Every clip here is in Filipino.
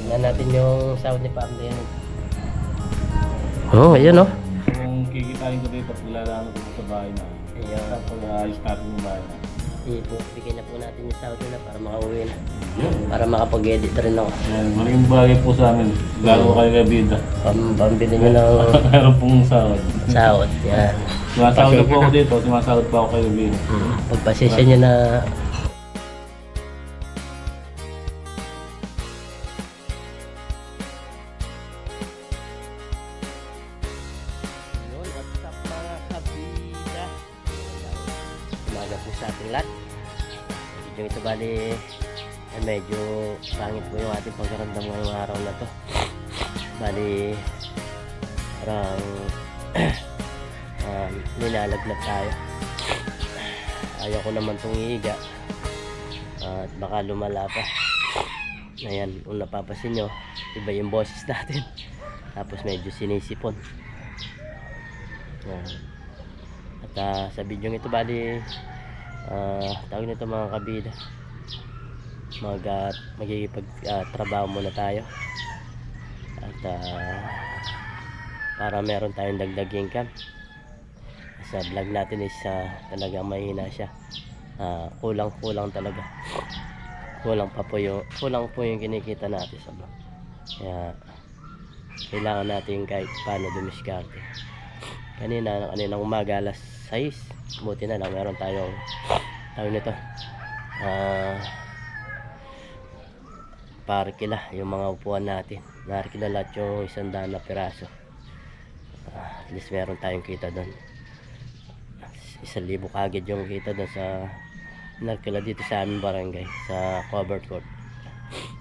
Tingnan natin yung sound ni Pam din. Oh, ayun oh. Kung kikitain ko dito, ilalaro ko sa bahay na. Ayun. Tapos ayos natin yung bahay na. Ipo, bigyan na po natin yung sound na para makauwi na. Para makapag-edit rin ako. Yan, malaking bagay po sa amin. Lalo kayo kay Bida. Pam, pambili nyo ng Meron pong sahod. sahod. Yan. Sumasahod na po ako dito, sumasahod pa ako kay Bida. Hmm. Pagpasensya nyo na Bali parang um, nilalaglag tayo. Ayaw ko naman itong iiga. At baka lumala pa. Ayan, kung napapasin nyo, iba yung boses natin. Tapos medyo sinisipon. Ayan. At ah, sa video ito bali ah tawag nito mga kabida. Mag uh, magigipag ah, trabaho muna tayo. Ah, para meron tayong dagdag income. Sa vlog natin is ah, talagang mahina siya. Ah, kulang-kulang talaga. Kulang pa po yung kulang po yung kinikita natin sa vlog. Kaya kailangan natin kahit paano dumiskarte kanina kaninang umaga alas 6 buti na lang meron tayong tawag nito ah parkila yung mga upuan natin. Narkila lahat yung isang daan na piraso. Ah, at least meron tayong kita doon. Isang libo kagad yung kita doon sa narkila dito sa aming barangay sa covered court.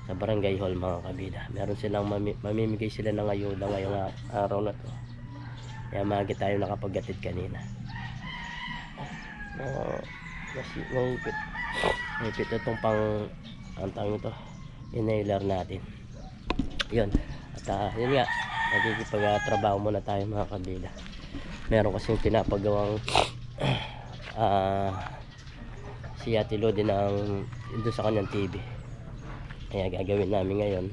Sa barangay hall mga kabida meron silang mami- mamimigay sila ng ayuda ngayong araw na to. Kaya maaga tayo nakapaggatid kanina. Uh, mas mahigpit. Mahigpit itong pang ang tawag ito inhaler natin. Yun. At ah, yun nga nagkikipag-trabaho muna tayo mga kabida meron kasing pinapagawang ah si Ate Lodi ng doon sa kanyang TV kaya gagawin namin ngayon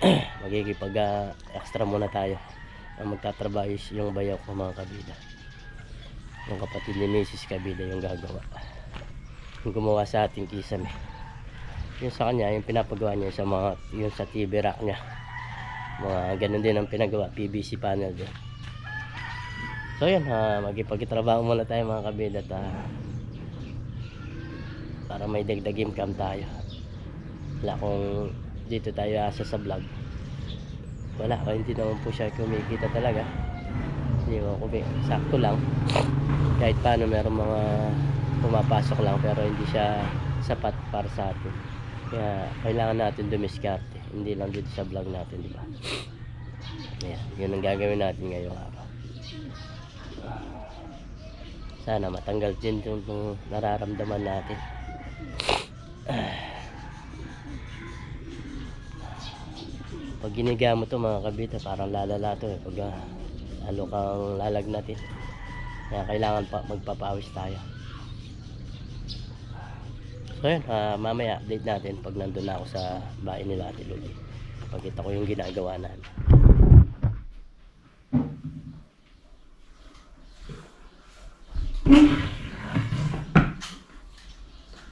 magkikipag ah, extra muna tayo ang magtatrabaho yung bayaw ko mga kabida yung kapatid ni Mrs. Kabida yung gagawa. Yung gumawa sa ating kisame yung sa kanya yung pinapagawa niya sa mga yung sa TV rack niya. Mga ganun din ang pinagawa PVC panel din. So yun ha magipagtrabaho muna tayo mga kabida at ah, para may dagdag income tayo. Wala kung dito tayo asa sa vlog. Wala kaya hindi naman po siya kumikita talaga. Hindi mo kumi sakto lang. Kahit paano meron mga pumapasok lang pero hindi siya sapat para sa atin kaya kailangan natin dumiskarte. Hindi lang dito sa vlog natin di ba? Ayan, yun ang gagawin natin ngayong araw. Sana matanggal din yung, nararamdaman natin. Pag giniga to mga kabita parang lalala to eh. Pag ah, lalo kang lalagnatin kaya kailangan pa magpapawis tayo so yun ah, mamaya update natin pag nandun na ako sa bahay nila Ate Luli. Pagkita ko yung ginagawa namin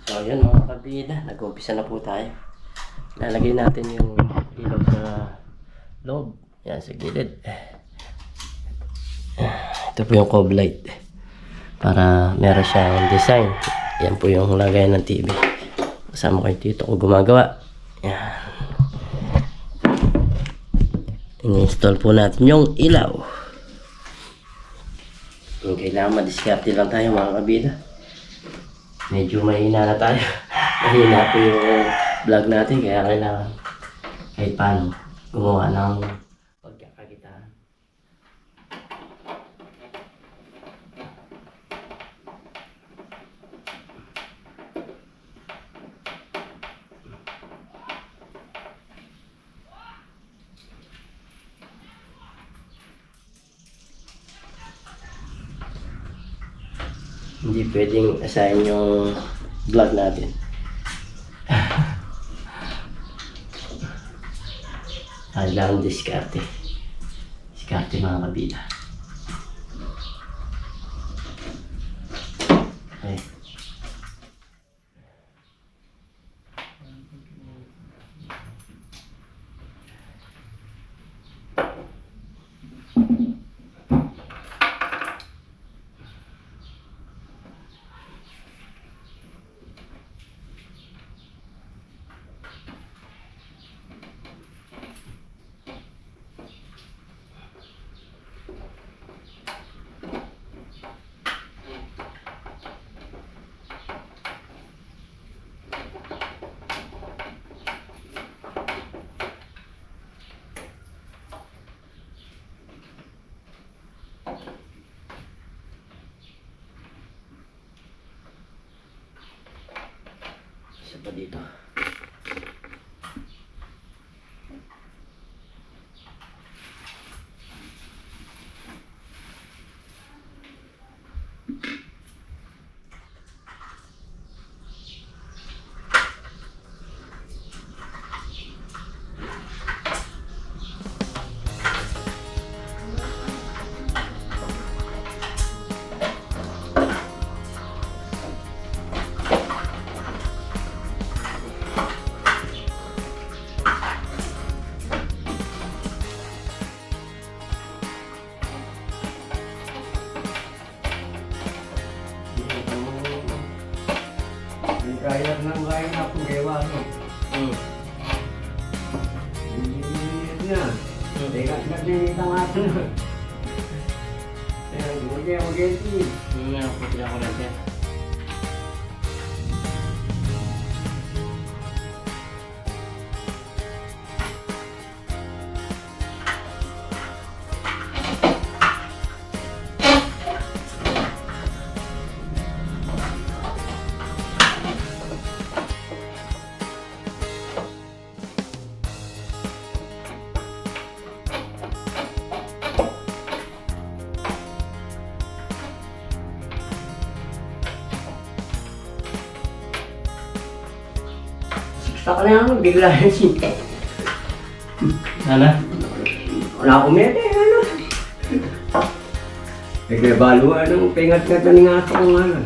so yun mga kabida nag-umpisa na po tayo. Lalagay natin yung ilaw sa loob. Yan sa gilid. Ito po yung cob light para meron siyang design yan po yung lagay ng TV kasama ko yung tito ko gumagawa. Yan. In-install po natin yung ilaw. Yung kailangan madiskarte lang tayo mga kabida. Medyo mahina na tayo. Mahina po yung vlog natin kaya kailangan kahit paano gumawa ng hindi pwedeng assign yung vlog natin Kailangan diskarte. Diskarte mga kabila. Okay. Isa pa dito. Kaya ka na yan, bigla yan sinta. Sana? Wala akong mete, ano. Nagbabalo, ano, pingat ka na nga ako ano.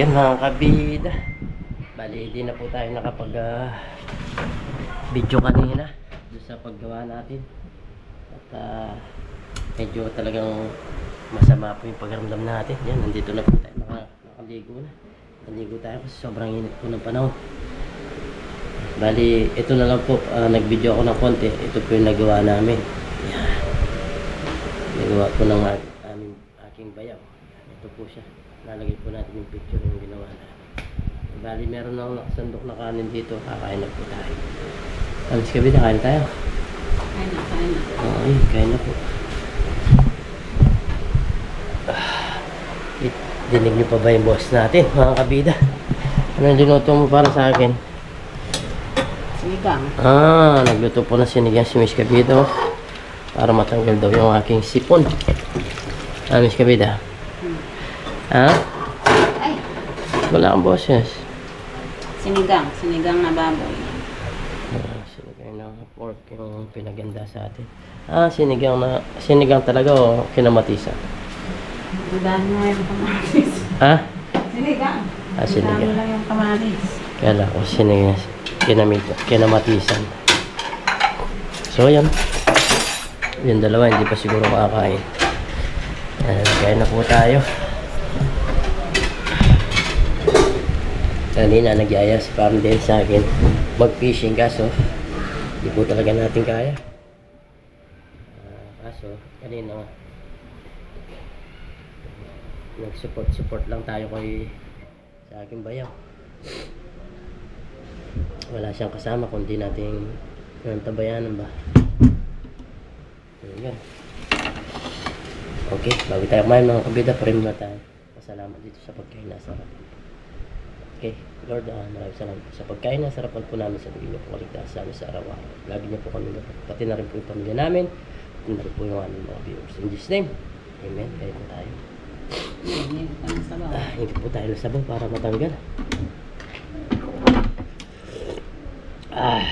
Oh, yan mga kabida. Bali, di na po tayo nakapag ah, video kanina doon sa paggawa natin. At ah, medyo talagang masama po yung pagramdam natin. Yan, nandito na po tayo. Naka, nakaligo na. Naligo tayo kasi sobrang init po ng panahon. Bali, ito na lang po. ah, nag-video ako ng konti. Ito po yung nagawa namin. Yan. Nagawa po ng aming aking bayaw. Ito po siya. Lalagay po natin yung picture yung ginawa namin. Bali, meron na nakasandok na kanin dito. Kakain na po tayo. Alis ka ba? Kain tayo. Kain na, kain na. Okay, kain na po. Ah, di- dinig niyo pa ba yung boss natin, mga kabida? Ano yung dinuto mo para sa akin? Sinigang. Ah, nagluto po na sinigang si Miss Kabida. oh. Para matanggal daw yung aking sipon. Ah, Miss Kabida. Ha? Ay, Wala kang boses. sinigang. Sinigang na baboy. Ah, sinigang na pork yung pinaganda sa atin. Ah, sinigang na, sinigang talaga o kinamatisan? Ang dami mo yung kamatis. Ha? Sinigang. Ah, Ang sinigang. dami lang yung kamatis. Kaya ko sinigang, kinamit, kinamatisan. So, yan. Yung dalawa, hindi pa siguro kakain. Ayan, kaya na po tayo. Kanina, nagyaya si Parang din sa akin mag-fishing kaso hindi po talaga natin kaya. Ah, kaso, kanina nag-support-support lang tayo kay sa aking bayaw. Wala siyang kasama kundi nating yung tabayanan ba. Ayan. Okay, bago tayo kumain mga kabida, pare muna tayo. Pasalamat dito sa pagkain na sarap. Okay, Lord, ah, maraming salamat po sa pagkain na sarapan po namin sa bigyan niyo po kaligtas sa amin sa araw-araw. Lagi niyo po kami dapat. Pati na rin po yung pamilya namin. Pati na rin po yung aming mga viewers. In Jesus name, Amen. Kaya po tayo. Ah, hindi po tayo ng sabaw para matanggal. Ah.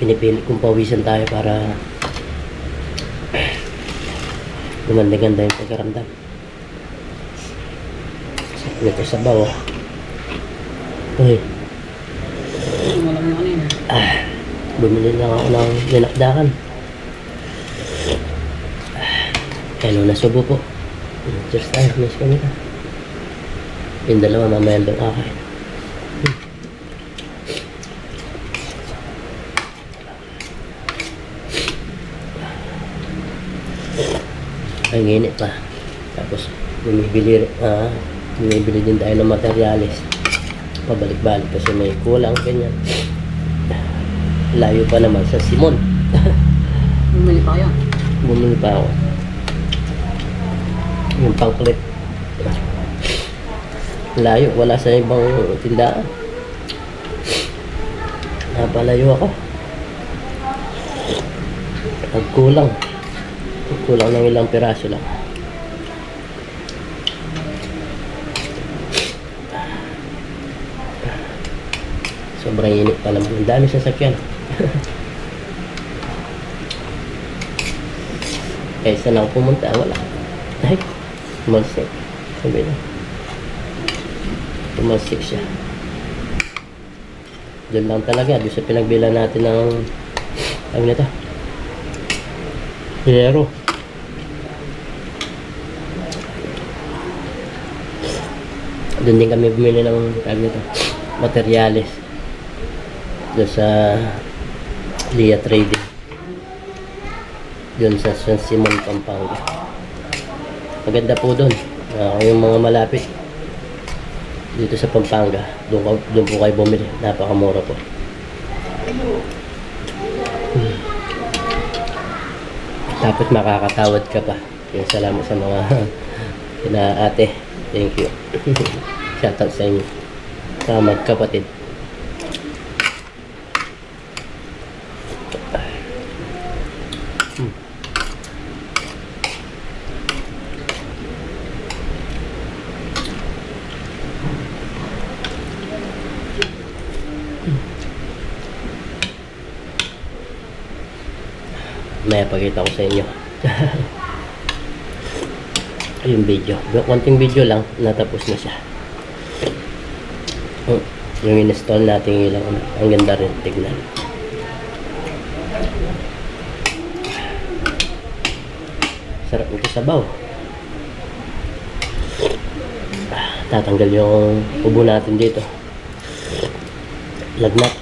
Pinipili kong pawisan tayo para gumanda-ganda yung pagkaramdam. Ito sabaw. oh. Uy, ah, bumili lang ako ng linakdakan. Kaya na subo po. Cheers tayo, miss kami ka. Yung dalawa mamaya doon kakain. Ang init pa. Tapos bumibili, ah, bumibili din tayo ng materialis. Pabalik-balik kasi may kulang ganyan. Layo pa naman sa Simon. Bumili pa kayo. Bumili pa ako. Yung pangklit. Layo, wala sa ibang tindahan. Napalayo ako. Nagkulang. Nagkulang ng ilang piraso lang. Sobrang init pa naman. Ang dami sasakyan. Kaya saan ako pumunta? Wala. Ay, tumalsik. Sabi na. Tumalsik siya. Doon lang talaga. Doon sa pinagbila natin ng ano na to? Hilero. Doon din kami bumili ng tawag nito, materyales. Doon sa Lia Trading doon sa San Simon, Pampanga. Maganda po doon. Ah, yung mga malapit dito sa Pampanga, doon, doon po kayo bumili. Napakamura po. Hmm. Tapos makakatawad ka pa. Yung salamat sa mga kina ate. Thank you. Shoutout sa inyo. Sa magkapatid. May pakita ko sa inyo. yung video. Konting video lang, natapos na siya. Hmm, Yung in-install natin ilang ang ganda rin tignan. Sarap nito sabaw. Tatanggal yung ubo natin dito. Lagnat.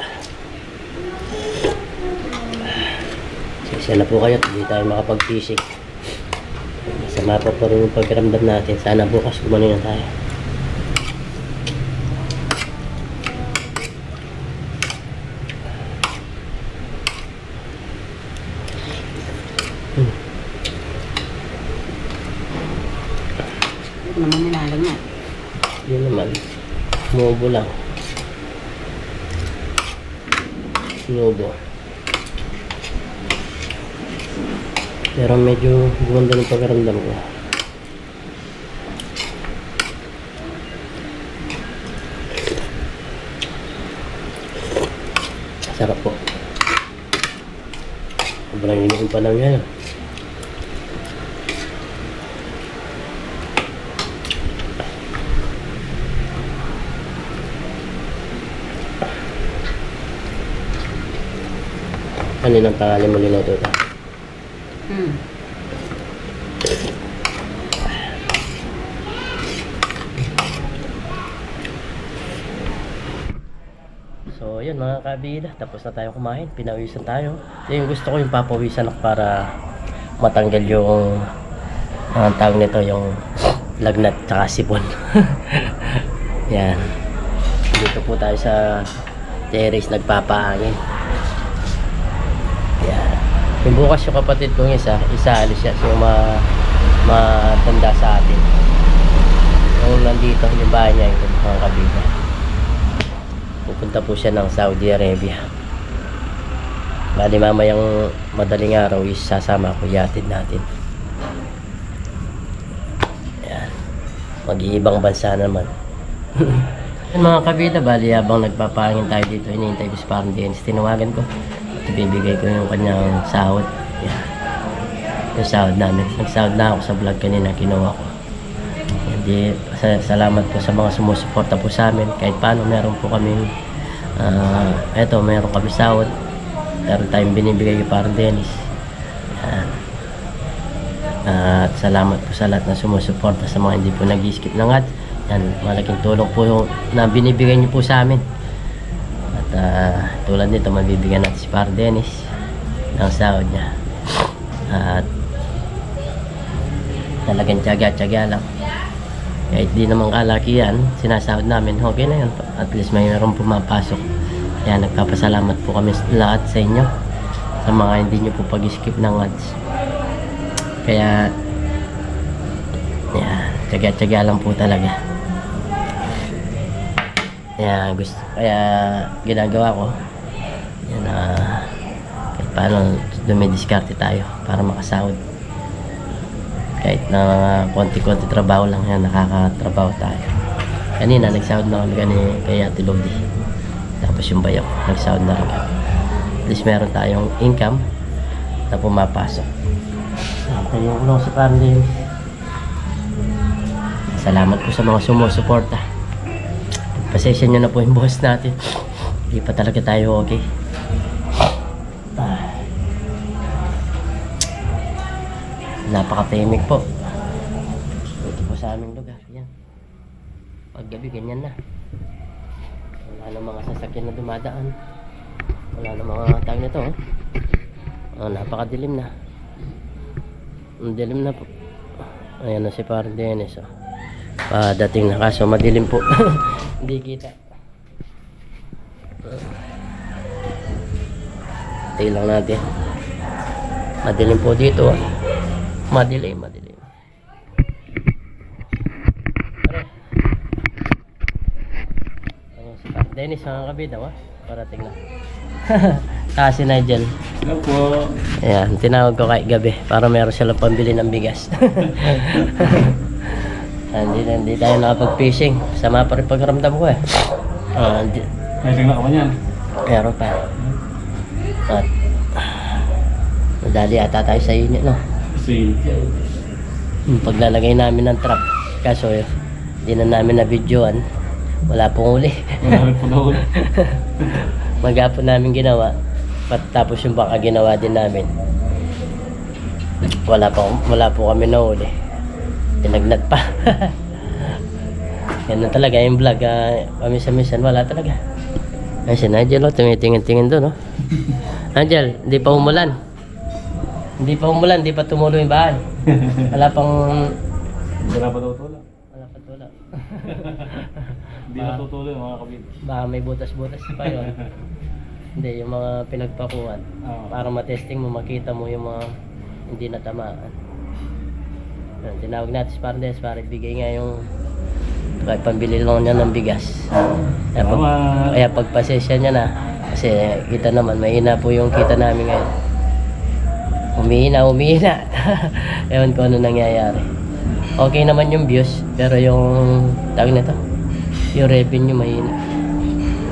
Isa na po kayo, hindi tayo makapag-fishing. Masama pa pa rin yung pagkaramdam natin. Sana bukas gumano na tayo. ko naman nilalagyan. Yun naman. Sumubo lang. Sumubo. Pero medyo gumanda ng pagkaramdam ko. Sarap po. Sobrang iniin pa lang yan. Kaninang tangali mo linuto ito? Hmm. So, mga kabida. Tapos na tayo kumain. Pinawisan tayo. Ito yung gusto ko yung papawisan para matanggal yung ang tawag nito yung lagnat tsaka sipon. Yan. Dito po tayo sa terrace nagpapaangin. Yan. Yung bukas yung kapatid kong isa, isa siya. So, ma matanda sa atin. Yung nandito, yung bahay niya, ito mga kabida. Pupunta po siya ng Saudi Arabia. Bali mamayang madaling araw is sasama ko yatid natin. Ayan. Mag-iibang bansa naman. Yan mga kabida, bali habang nagpapangin tayo dito, hinihintay ko si Parang Dennis. Tinawagan ko. At ibibigay ko yung kanyang sahod. Yan. Yung sahod namin. Nagsahod na ako sa vlog kanina, kinuha ko. Hindi, sa- salamat po sa mga sumusuporta po sa amin. Kahit paano, meron po kami, ah, eto, meron kami sahod. Meron tayong binibigay kay parang Dennis. Yan. At salamat po sa lahat na sumusuporta sa mga hindi po nag-skip ng ads. Yan, malaking tulong po yung na binibigay niyo po sa amin. At ah, tulad nito, mabibigyan natin si Par Dennis ng sahod niya. At talagang tiyaga-tiyaga lang. Kahit di naman kalaki yan, sinasahod namin, okay na yan. At least may meron pumapasok. Kaya nagpapasalamat po kami lahat sa inyo. Sa mga hindi nyo po pag-skip ng ads. Kaya, yan, tiyaga-tiyaga lang po talaga. Kaya gusto, kaya ginagawa ko, yan kahit paano dumidiskarte tayo para makasahod kahit na mga konti-konti trabaho lang yan, nakakatrabaho tayo. Kanina, nagsahod na kami kani kay Ate Lodi. Tapos yung bayo, nagsahod na rin kami. At least meron tayong income na pumapasok. Ito yung ulong sa family. Salamat po sa mga sumusuporta. Pasensya nyo na po yung boss natin. Hindi pa talaga tayo okay. Ah. Napakatahimik po. Ito po sa aming lugar. Yan. Paggabi, ganyan na. Wala na mga sasakyan na dumadaan. Wala na mga tawag na to. Oh. Oh, napakadilim na. Ang dilim na po. Ayan na si Parang Dennis. Oh. Padating na kaso madilim po. Hindi kita. Tayo lang natin. Madilim po dito. Ah. Madilim, madilim. Pare. Ayan si Pat Dennis, mga kabida, wa? Parating na. Saka si Nigel. Hello po. Ayan, tinawag ko kay gabi para meron silang pambili ng bigas. hindi, hindi tayo nakapag-fishing. Sama pa rin pagramdam ko eh. Ah, di, May tingnan ka ba niyan? meron pa. At, nadali ata tayo sa init, no? Yung paglalagay namin ng trap. Kaso, eh, hindi na namin na videoan. Wala pong uli. wala rin po na ulit. Maghapon namin ginawa. Pat tapos yung baka ginawa din namin. Wala pa wala po kami na uli. Tinagnat pa. Yan na talaga yung vlog. Uh, Pamisa-misan wala talaga. Ay si Nigel oh, tumitingin-tingin doon oh. Nigel, hindi pa umulan. Hindi pa umulan, hindi pa tumulo yung bahay. Wala pang... Wala pa tulak. Wala pa tula. Hindi na tutuloy mga kabit. Baka may butas-butas pa yun. Hindi, yung mga pinagpakuhan. Oo. Para matesting mo, makita mo yung mga hindi natamaan. Yan, tinawag natin si Pardes para ibigay nga yung kahit pambili lang niya ng bigas. Kaya, pag, kaya pagpasensya niya na kasi kita naman, mahina po yung kita namin ngayon. Umihina, umihina. Ewan ko ano nangyayari. Okay naman yung views, pero yung tawag nito, yung revenue mahina.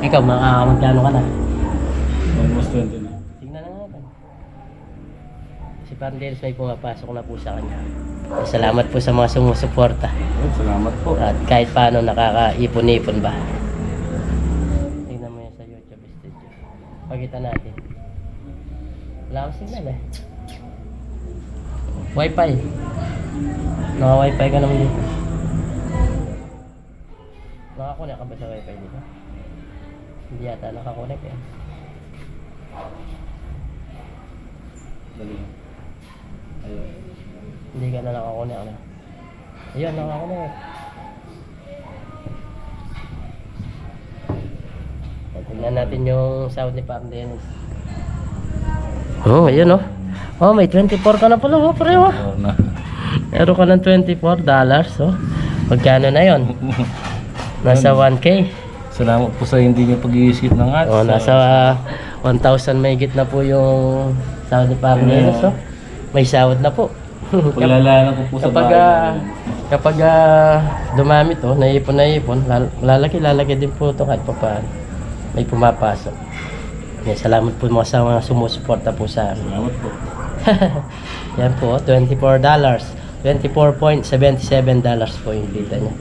Ikaw, makakamagkano ka na? Almost 20 na. Tingnan na natin. Si Pardelis may pumapasok na po sa kanya. Salamat po sa mga sumusuporta. Salamat po. At kahit paano nakakaipon-ipon ba. Tingnan mo yan sa YouTube studio. Pakita natin. Wala akong signal eh. Wi-Fi. Naka-Wi-Fi ka naman dito. Nakakunik ka ba sa Wi-Fi dito? Hindi yata nakakunik eh. Dali. Ayun. Hindi ka na nakakunik ano. Ayun, nakakunik. Tingnan natin yung sound ni Pam Dennis. Oh, ayun oh. Oh, may 24 ka na pala, oh, pareho. Oo na. Meron ka ng 24 dollars, oh. Magkano na yon? Nasa 1K. Salamat po sa hindi niyo pag-iisip ng ads. Oh, nasa uh, 1,000 may na po yung sahod ni Pam Dennis, oh. May sahod na po. Paglalaanan ko po sa kapag bahay. ah, kapag ah, dumami to, naipon naipon, lal- lalaki lalaki din po to kahit pa paano. May pumapasok. Yan, salamat po mga sa mga sumusuporta po sa amin. Salamat po. Yan po, $24. $24.77 dollars po yung kita niya.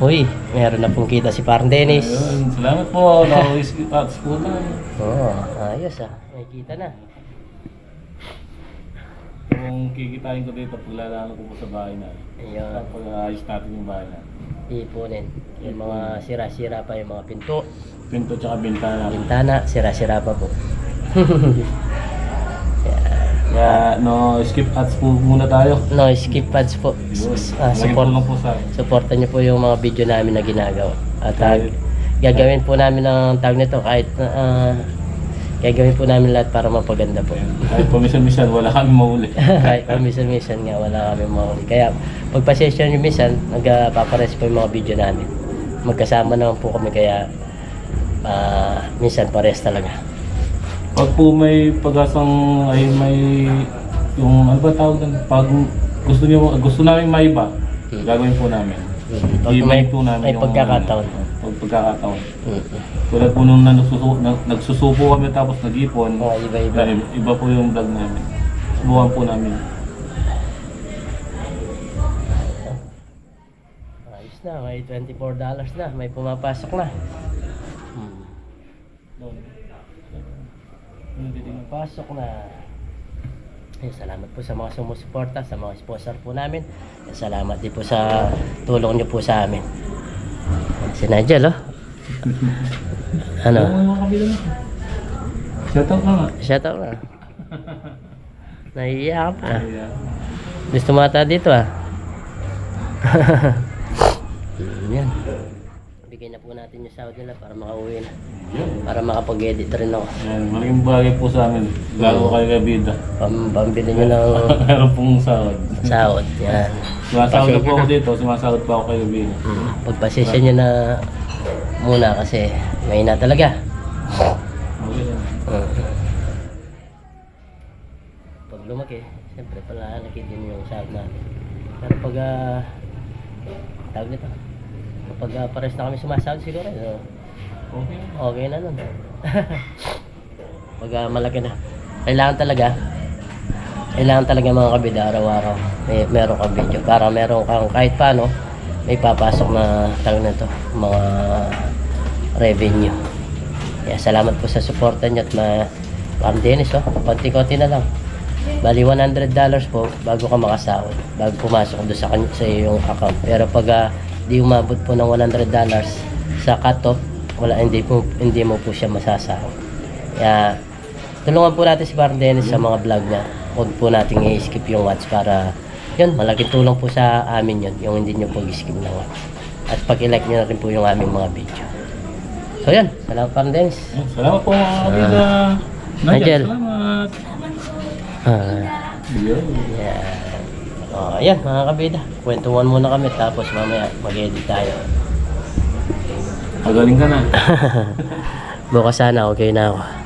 Uy, meron na pong kita si Parang Dennis. Ayun, salamat po. Nakawis ads po na. Oo, oh, ayos ah. May kita na. Kung kikitain ko dito, paglalaanan ko po sa bahay na. Ayun, Kapag ayos natin yung bahay na. ipunin. Yung mga sira-sira pa yung mga pinto. Pinto tsaka bintana. Bintana, sira-sira pa po. Kaya no, skip ads po muna tayo. No, skip pads po. Yun. Ah, Lagyan support, po sa supportan niyo po yung mga video namin na ginagawa. At ah, gagawin po namin ng tag nito kahit uh, gagawin po namin lahat para mapaganda po. Kahit paminsan-minsan, wala kami mahuli. kahit pa minsan-minsan nga wala kami mahuli. Kaya pagpasensya niyo minsan, nagpapares po yung mga video namin. Magkasama naman po kami kaya ah, minsan pares talaga. Pag po may pag-asang ay may yung ano ba tawag doon? Pag gusto niyo gusto namin maiba, Hmm. gagawin po namin. Pag may, I-invite po namin may yung- pagkakataon. Pag pagkakataon. Mm. Tulad po nung nagsusuko, nag, nagsusuko kami tapos nag-ipon, Mga iba-iba. iba. iba po yung vlog namin. Subukan po namin. Ayos na, may $24 na, may pumapasok na. Hmm. Doon. Ano titingnan? Pasok na. Ayun, salamat po sa mga sumusuporta, sa mga sponsor po namin. At Salamat din po sa tulong niyo po sa amin. Si Nigel, oh. Ano? Mo? Shoutout ka nga. Shout out na. Nahiya ka pa. Gusto mata dito, ah. Yan. Natin yung sahod nila para makauwi na. Para makapag-edit rin ako. Ayan, malaking bagay po sa amin. Lalo kayo kay Bida. Pam pambili nyo ng Meron pong sahod. sahod. Yan. Sumasahod na po ako dito, sumasahod pa ako kay Bida. Mm, Pagpasensya nyo na muna kasi may na talaga. Okay lang. Mm. Pag lumaki, siyempre palalaki din yung sahod natin. Pero pag uh, tawag nito, kapag uh, pares na kami sumasahod siguro, uh, Okay. okay na nun. pag ah, malaki na. Kailangan talaga, kailangan talaga mga kabida araw-araw may meron kang video para meron kang kahit paano may papasok na tawag na to mga revenue kaya salamat po sa suporta niyo at ma Ma'am Dennis oh konti-konti na lang bali 100 dollars po bago ka makasahod bago pumasok doon sa, sa iyong account pero pag ah, di umabot po ng 100 dollars sa cut-off wala hindi po hindi mo po siya masasahod kaya tulungan po natin si Parang Dennis sa mga vlog niya. Huwag po nating i-skip yung watch para yun, malaking tulong po sa amin yun, yung hindi nyo po i-skip ng watch. At pag-like nyo na rin po yung aming mga video. So yan, salamat Parang Dennis. Ayan, Salamat po mga kabida. Nigel. Salamat. Ah, Yun. yeah. Ah, ayan mga kabida. Kwentuhan muna kami tapos mamaya mag-edit tayo. Magaling ka na. Bukas sana okay na ako.